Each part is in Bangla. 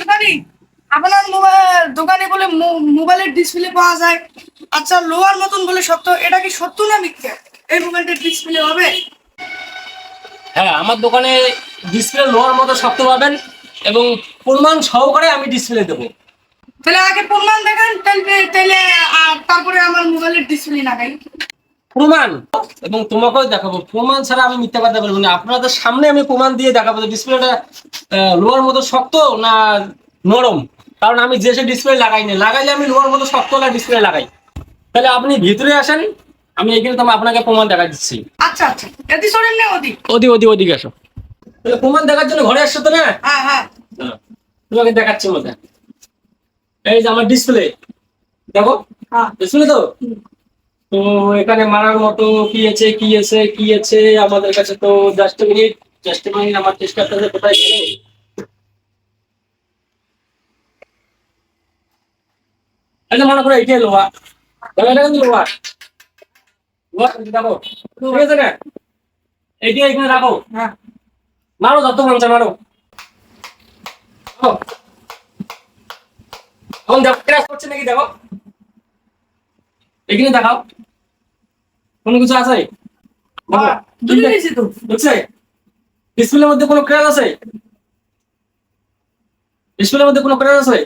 দোকানি আপনার মোবাইল দোকানে বলে মোবাইলের ডিসপ্লে পাওয়া যায়। আচ্ছা লোহার মতন বলে সত্য এটা কি সত্য না মিথ্যা? এই মোবাইলটার ডিসপ্লে হবে? হ্যাঁ আমার দোকানে ডিসপ্লে লোয়ার মতো শক্ত পাবেন এবং প্রমাণ সহকারে আমি ডিসপ্লে দেবো। তাহলে আগে প্রমাণ দেখান তাহলে তাহলে তারপরে আমার মোবাইলের ডিসপ্লে লাগাই। প্রমাণ। এবং তোমাকেও দেখাবো। প্রমাণ ছাড়া আমি মিথ্যা কথা বলব না। আপনাদের সামনে আমি প্রমাণ দিয়ে দেখাবো যে ডিসপ্লেটা লোয়ার মতো শক্ত না নরম? কারণ আমি যে সে ডিসপ্লে লাগাই না লাগাইলে আমি লোয়ার মতো শক্ত না ডিসপ্লে লাগাই। তাহলে আপনি ভিতরে আসেন। আমি এখানে তোমার আপনাকে প্রমাণ দেখা দিচ্ছি। আচ্ছা আচ্ছা। এদি সরেন না ওদি ওদি ওদি ওদিকে আসো। তাহলে প্রমাণ দেখার জন্য ঘরে আসছো তো না? হ্যাঁ হ্যাঁ। হ্যাঁ, তোমাকে দেখাচ্ছি মধ্যে এই যে আমার ডিসপ্লে দেখো। হ্যাঁ। ডিসপ্লে তো? তো এখানে মারার মতো কি আছে কি আছে কি আছে? আমাদের কাছে তো জাস্ট মিনিট জাস্ট মিনিট আমার চেষ্টা করতে কোথায় গেল? এই মনে করো এটাই লোহা। এটা কিন্তু লোহা। লোহা দেখো। ঠিক আছে না? এইটা এখানে রাখো। হ্যাঁ। মারো যত মন চায় মারো। এখন দেখো ক্রাশ করছে নাকি দেখো। এখানে দেখাও। কোনো কিছু আছে? ডিসপ্লের মধ্যে কোনো ক্র্যাশ আছে? ডিসপ্লের মধ্যে কোনো ক্র্যাশ আছে?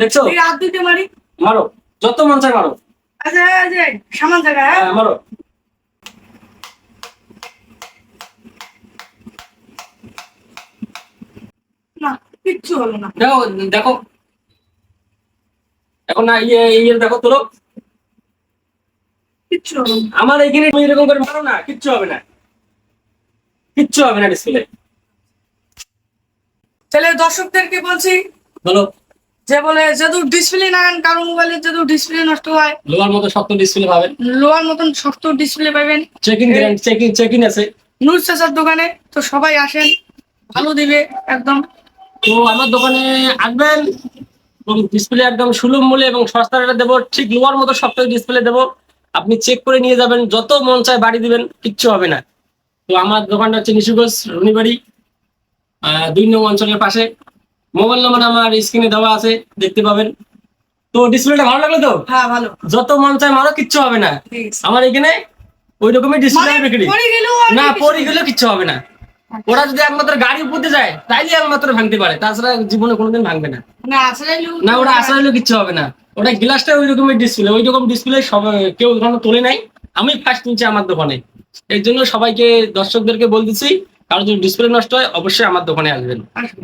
দেখছ? হাত মারি। মারো। যত মন চায় মারো। আচ্ছা সামান জায়গা হ্যাঁ? হ্যাঁ মারো। না কিচ্ছু হলো না। দেখো দেখো। এখন না ইয়ে ইয়ে দেখো তোলো। কিচ্ছু আমার এইখানে তুমি এরকম করে মারো না কিচ্ছু হবে না। কিচ্ছু হবে না ডিসপ্লে তাহলে দর্শকদেরকে বলছি বলো। যে বলে যেহেতু ডিসপ্লে লাগান কারও মোবাইলের যেহেতু ডিসপ্লে নষ্ট হয় লোহার মতো শক্ত ডিসপ্লে পাবেন। লোহার মতন শক্ত ডিসপ্লে পাবেন। চেকিং গ্যারান্টি চেকিং চেকিং আছে। নুর চাচার দোকানে তো সবাই আসেন ভালো দিবে একদম। তো আমার দোকানে আসবেন এবং ডিসপ্লে একদম সুলভ মূল্যে এবং সস্তা রেটে দেবো ঠিক লোহার মতো শক্ত ডিসপ্লে দেবো। আপনি চেক করে নিয়ে যাবেন যত মন চায় বাড়ি দিবেন কিচ্ছু হবে না। তো আমার দোকানটা হচ্ছে নিশুগঞ্জ রুনিবাড়ি দুই নং অঞ্চলের পাশে। মোবাইল নাম্বার আমার স্ক্রিনে দেওয়া আছে দেখতে পাবেন। তো ডিসপ্লেটা ভালো লাগল তো? হ্যাঁ ভালো। যত মন চায় মারো কিচ্ছু হবে না। আমার এখানে ওই রকমই ডিসপ্লে মানে বিক্রি। পড়ে না পরি গেলেও কিচ্ছু হবে না। ওরা যদি একমাত্র গাড়ি উপরতে যায় তাইলে একমাত্র ভাঙতে পারে। তাছাড়া জীবনে কোনোদিন ভাঙবে না। না আসলে না ওটা আসলে হলেও কিচ্ছু হবে না। ওটা গ্লাসটা ওই রকমের ডিসপ্লে ওই রকম ডিসপ্লে সব কেউ ওখানে তোলে নাই। আমি ফার্স্ট নিচ্ছি আমার দোকানে। এর জন্য সবাইকে, দর্শকদেরকে বলতেছি, কারও যদি ডিসপ্লে নষ্ট হয়, অবশ্যই আমার দোকানে আসবেন। আসবে